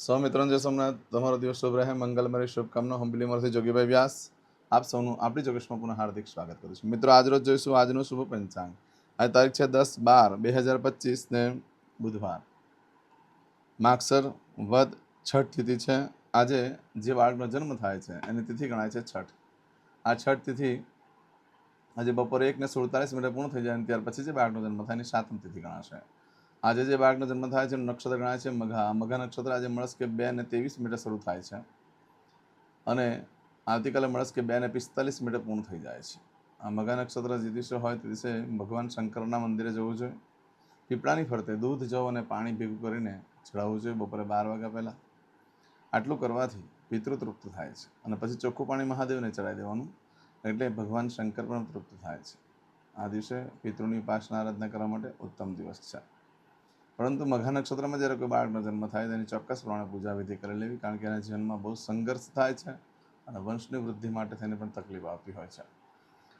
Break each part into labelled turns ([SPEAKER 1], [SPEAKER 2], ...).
[SPEAKER 1] સૌ મિત્રોને જય સોમનાથ. તમારો દિવસ શુભ રહે. મંગલમય શુભકામના. હું બિલીમરથી જોગીભાઈ વ્યાસ. આપ સૌનું આપણી જોગેશમાં પુનઃ હાર્દિક સ્વાગત કરું છું. મિત્રો આજરોજ જોઈશું આજનું શુભ પંચાંગ. આજ તારીખ છે દસ બાર બે હજાર પચીસ ને બુધવાર. માગસર વદ છઠ તિથિ છે. આજે જે બાળકનો જન્મ થાય છે, એની તિથિ ગણાય છે છઠ. આ છઠ તિથિ આજે બપોરે એક ને સુડતાલીસ મિનિટે પૂર્ણ થઈ જાય ત્યાર પછી જે બાળકનો જન્મ થાય એની સાતમ તિથિ ગણાશે. આજે જે બાળકનો જન્મ થાય છે નક્ષત્ર ગણાય છે મઘા. મઘા નક્ષત્ર આજે મળસ્કે બે ને ત્રેવીસ મીટર શરૂ થાય છે અને આવતીકાલે મળસ્કે બે ને પિસ્તાલીસ મીટર પૂર્ણ થઈ જાય છે. આ મઘા નક્ષત્ર જે દિવસે હોય તે દિવસે ભગવાન શંકરના મંદિરે જવું જોઈએ. પીપળાની ફરતે દૂધ, જવ અને પાણી ભેગું કરીને ચડાવવું જોઈએ બપોરે બાર વાગ્યા પહેલાં. આટલું કરવાથી પિતૃ તૃપ્ત થાય છે અને પછી ચોખ્ખું પાણી મહાદેવને ચડાવી દેવાનું એટલે ભગવાન શંકર પણ તૃપ્ત થાય છે. આ દિવસે પિતૃની ઉપાસના, આરાધના કરવા માટે ઉત્તમ દિવસ છે. પરંતુ મઘા નક્ષત્રમાં જ્યારે કોઈ બાળકનો જન્મ થાય તેની ચોક્કસ પ્રમાણે પૂજા વિધિ કરી લેવી, કારણ કે એના જીવનમાં બહુ સંઘર્ષ થાય છે અને વંશની વૃદ્ધિ માટે થઈને પણ તકલીફ આવતી હોય છે.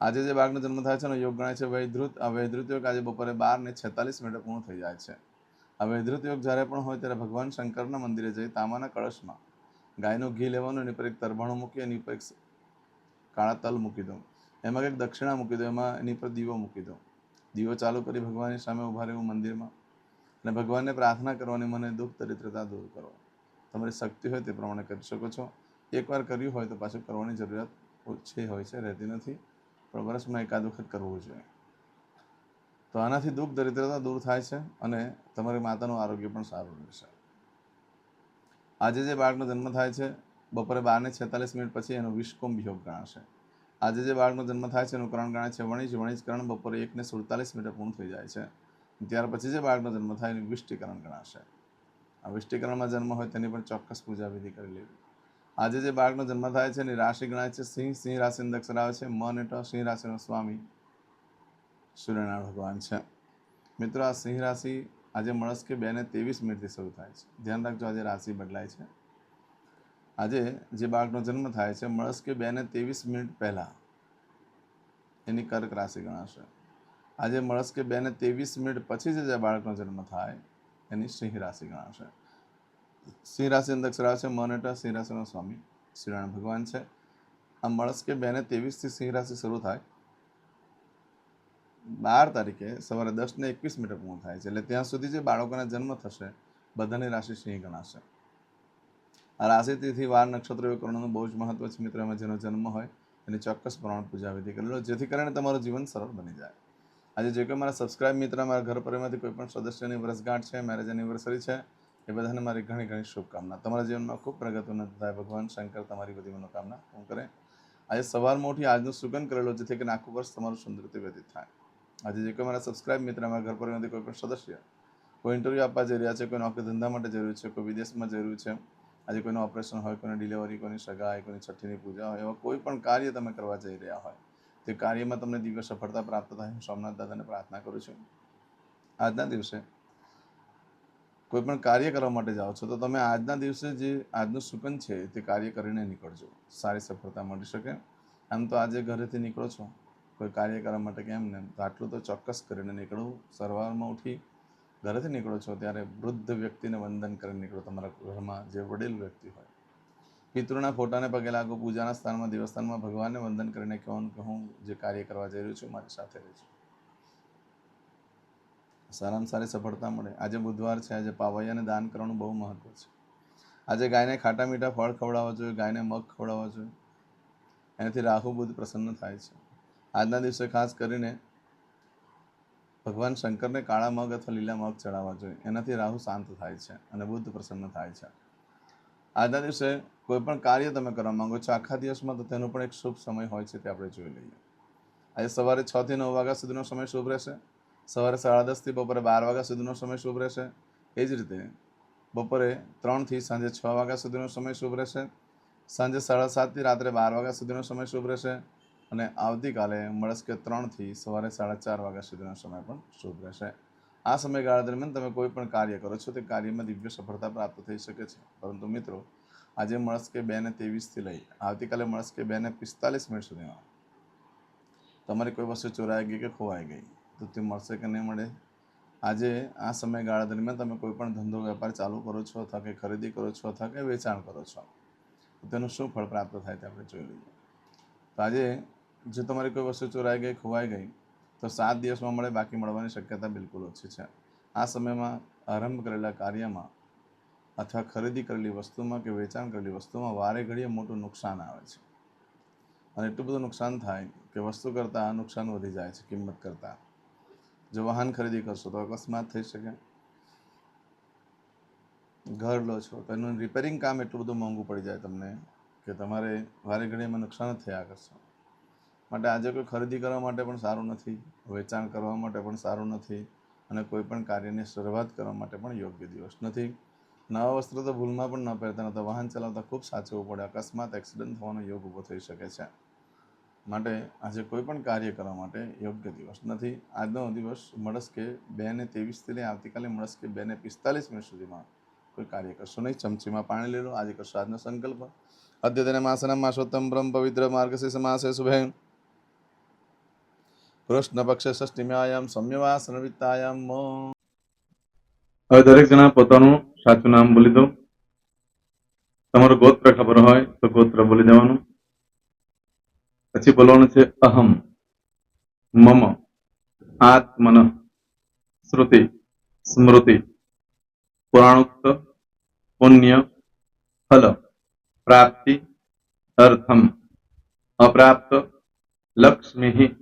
[SPEAKER 1] આજે જે બાળકનો જન્મ થાય છે એનો યોગ ગણાય છે. વૈધૃત આ વૈધૃત યોગ આજે બપોરે બાર ને છેતાલીસ મિનિટે પૂર્ણ થઈ જાય છે. આ વૈધૃત યોગ જ્યારે પણ હોય ત્યારે ભગવાન શંકરના મંદિરે જઈ તામાના કળશમાં ગાયનું ઘી લેવાનું, એની પર એક તરભાણું મૂકી, એની પર એક કાળા તલ મૂકી દો એમાં કંઈક દક્ષિણા મૂકી દો એમાં એની પર દીવો મૂકી દો દીવો ચાલુ કરી ભગવાનની સામે ઊભા રહેવું મંદિરમાં. અને ભગવાનને પ્રાર્થના કરવાની મને દુઃખ, દરિદ્રતા દૂર કરો. તમારી શક્તિ હોય તે પ્રમાણે કરી શકો છો. એકવાર કર્યું હોય તો પાછું કરવાની જરૂરિયાત ઓછી હોય છે, રહેતી નથી. પણ વર્ષમાં એકાદ વખત કરવું જોઈએ. તો આનાથી દુઃખ, દરિદ્રતા દૂર થાય છે અને તમારી માતાનું આરોગ્ય પણ સારું રહેશે. આજે જે બાળકનો જન્મ થાય છે, બપોરે બારને છેતાલીસ મિનિટ પછી એનો વિષકુંભ યોગ ગણાશે. આજે જે બાળકનો જન્મ થાય છે, એનું કરણ ગણાય છે, વણિજ કરણ બપોરે એકને સુડતાલીસ મિનિટે પૂર્ણ થઈ જાય છે. ત્યાર પછી જે બાળકનો જન્મ થાય એનું વિષ્ટિકરણ ગણાશે. આ વિષ્ટિકરણમાં જન્મ હોય તેની પણ ચોક્કસ પૂજા વિધિ કરી લેવી. આજે જે બાળકનો જન્મ થાય છે એની રાશિ ગણાય છે. સિંહ સિંહ રાશિની અક્ષર આવે છે. મન એટલે સિંહ રાશિનો સ્વામી સૂર્યનારાયણ ભગવાન છે. મિત્રો, આ સિંહ રાશિ આજે મળસ કે બે ને ત્રેવીસ મિનિટથી શરૂ થાય છે. ધ્યાન રાખજો, આજે રાશિ બદલાય છે. આજે જે બાળકનો જન્મ થાય છે, મળસ કે બે ને ત્રેવીસ મિનિટ પહેલાં એની કર્ક રાશિ ગણાશે. આજે મળસ કે બે ને ત્રેવીસ મિનિટ પછી જે બાળકનો જન્મ થાય, એની સિંહ રાશિ ગણાશે. સિંહ રાશિ અંદર અક્ષર છે મનેટા સિંહ રાશિનો સ્વામી, શ્રીનારાયણ ભગવાન છે. આ મળસ કે બે ને ત્રેવીસથી સિંહ રાશિ શરૂ થાય. બાર તારીખે સવારે દસ ને એકવીસ મિનિટે પૂર્ણ થાય છે. એટલે ત્યાં સુધી જે બાળકોના જન્મ થશે, બધાની રાશિ સિંહ ગણાશે. આ રાશિ તિથિ વાર, નક્ષત્ર યોગકરણનું બહુ જ મહત્વ છે મિત્રો. એમાં જેનો જન્મ હોય, એની ચોક્કસ પ્રમાણ પૂજા વિધિ કરી લો, જેથી કરીને તમારું જીવન સરળ બની જાય. આજે જે કોઈ મારા સબસ્ક્રાઇબ મિત્ર મારા ઘર પરિવારમાંથી કોઈ પણ સદસ્યની વર્ષગાંઠ છે મેરેજ એનિવર્સરી છે, એ બધાને મારી ઘણી ઘણી શુભકામના. તમારા જીવનમાં ખૂબ પ્રગતિ ઉન્નત થાય. ભગવાન શંકર તમારી બધી મનોકામના શું કરે. આજે સવારમાં ઉઠી આજનું સુગંધ કરેલો, જેથી કરીને આખું વર્ષ તમારું સુંદર રીતે વ્યતીત થાય. આજે જે કોઈ મારા સબસ્ક્રાઇબ મિત્ર મારા ઘર પરિવારમાંથી કોઈ પણ સદસ્ય કોઈ ઇન્ટરવ્યૂ આપવા જઈ રહ્યા છે, કોઈ નોકરી ધંધા માટે જરૂર છે, કોઈ વિદેશમાં જરૂર છે, આજે કોઈનું ઓપરેશન હોય, કોઈની ડિલિવરી કોઈની સગાઈ, કોઈની છઠ્ઠીની પૂજા હોય, એવા કોઈ પણ કાર્ય તમે કરવા જઈ રહ્યા હોય તે કાર્યમાં તમને દિવ્ય સફળતા પ્રાપ્ત થાય, હું સોમનાથ દાદાને પ્રાર્થના કરું છું. આજના દિવસે કોઈ પણ કાર્ય કરવા માટે જાઓ છો, તો તમે આજના દિવસે જે આજનું સુકન છે, તે કાર્ય કરીને નીકળજો. સારી સફળતા મળી શકે. આમ તો આજે ઘરેથી નીકળો છો. કોઈ કાર્ય કરવા માટે કેમ ને? આટલું તો ચોક્કસ કરીને નીકળવું સવારમાં ઉઠી ઘરેથી નીકળો છો, ત્યારે વૃદ્ધ વ્યક્તિને વંદન કરીને નીકળો. તમારા ઘરમાં જે વડીલ વ્યક્તિ હોય પિતૃના ફોટાને પગે લાગુ, પૂજાના સ્થાનમાં, દેવસ્થાનમાં ભગવાનને વંદન કરીને કહું કે હું જે કાર્ય કરવા જઈ રહ્યો છું, મારી સાથે રહેજો સારામાં સારી સફળતા મળે. આજે બુધવાર છે. આજે પાવૈયાને દાન કરવાનું બહુ મહત્વ છે. આજે ગાયને ખાટા મીઠા ફળ ખવડાવવા જોઈએ, ગાયને મગ ખવડાવવા જોઈએ. એનાથી રાહુ બુધ પ્રસન્ન થાય છે. આજના દિવસે ખાસ કરીને ભગવાન શંકરને કાળા મગ અથવા લીલા મગ ચડાવવા જોઈએ. એનાથી રાહુ શાંત થાય છે અને બુદ્ધ પ્રસન્ન થાય છે. આજના દિવસે કોઈ પણ કાર્ય તમે કરવા માંગો છો, આખા દિવસમાં તો તેનો પણ એક શુભ સમય હોય છે તે આપણે જોઈ લઈએ. આજે સવારે છ થી નવ વાગ્યા સુધીનો સમય શુભ રહેશે. સવારે સાડા દસથી બપોરે બાર વાગ્યા સુધીનો સમય શુભ રહેશે. એ જ રીતે બપોરે ત્રણથી સાંજે છ વાગ્યા સુધીનો સમય શુભ રહેશે. સાંજે સાડા સાતથી રાત્રે બાર વાગ્યા સુધીનો સમય શુભ રહેશે. અને આવતીકાલે મળસ્કે ત્રણથી સવારે સાડા ચાર વાગ્યા સુધીનો સમય પણ શુભ રહેશે. આ સમયગાળા દરમિયાન તમે કોઈ પણ કાર્ય કરો છો, તે કાર્યમાં દિવ્ય સફળતા પ્રાપ્ત થઈ શકે છે. પરંતુ મિત્રો, આજે મળસ કે બે ને ત્રેવીસથી લઈ, આવતીકાલે મળસ કે બે ને પિસ્તાલીસ મિનિટ સુધીમાં તમારી કોઈ વસ્તુ ચોરાઈ ગઈ કે ખોવાઈ ગઈ, તો તે મળશે કે નહીં મળે? આજે આ સમયગાળા દરમિયાન તમે કોઈ પણ ધંધો, વેપાર ચાલુ કરો છો અથવા કે ખરીદી કરો છો અથવા કે વેચાણ કરો છો તેનું શું ફળ પ્રાપ્ત થાય તે આપણે જોઈ લઈએ. તો આજે, જો તમારી કોઈ વસ્તુ ચોરાઈ ગઈ, ખોવાઈ ગઈ તો સાત દિવસમાં મળે, બાકી મળવાની શક્યતા બિલકુલ ઓછી છે. આ સમયમાં આરંભ કરેલા કાર્યમાં અથવા ખરીદી કરેલી વસ્તુમાં કે વેચાણ કરેલી વસ્તુમાં વારે ઘડીએ મોટું નુકસાન આવે છે. અને એટલું બધું નુકસાન થાય કે વસ્તુ કરતાં આ નુકસાન વધી જાય છે, કિંમત કરતાં. જો વાહન ખરીદી કરશો તો અકસ્માત થઈ શકે. ઘર લો છો તો એનું રિપેરિંગ કામ એટલું બધું મોંઘું પડી જાય તમને કે તમારે વારે ઘડી એમાં નુકસાન જ થયા કરશે. માટે આજે કોઈ ખરીદી કરવા માટે પણ સારું નથી, વેચાણ કરવા માટે પણ સારું નથી અને કોઈ પણ કાર્યની શરૂઆત કરવા માટે પણ યોગ્ય દિવસ નથી. નવા વસ્ત્રો તો ભૂલમાં પણ ન પહેરતા નતા વાહન ચલાવતા ખૂબ સાચવવું પડે. અકસ્માત, એક્સિડન્ટ થવાનો યોગ ઊભો થઈ શકે છે. માટે આજે કોઈ પણ કાર્ય કરવા માટે યોગ્ય દિવસ નથી. આજનો દિવસ મળસ્કે બે ને તેવીસથી લઈ આવતીકાલે મળસ્કે બે ને પિસ્તાલીસ મિનિટ સુધીમાં કોઈ કાર્ય કરશો નહીં. ચમચીમાં પાણી લેલો આજે કરશો આજનો સંકલ્પ. અદ્યતન માસના માસોત્તમ બ્રહ્મ પવિત્ર માર્ગશીષ માસે શુભે કૃષ્ણ પક્ષે ષષ્ઠીમ્યાયામ સૌમ્યવાસન
[SPEAKER 2] હવે દરેક જણા પોતાનું સાચું નામ બોલી દો તમારો ગોત્ર ખબર હોય તો ગોત્ર બોલી દેવાનું. પછી બોલવાનું છે અહમ, મમ, આત્મન, શ્રુતિ, સ્મૃતિ, પુરાણોક્ત, પુણ્ય, ફલ, પ્રાપ્તિ, અર્થમ, અપ્રાપ્ત, લક્ષ્મી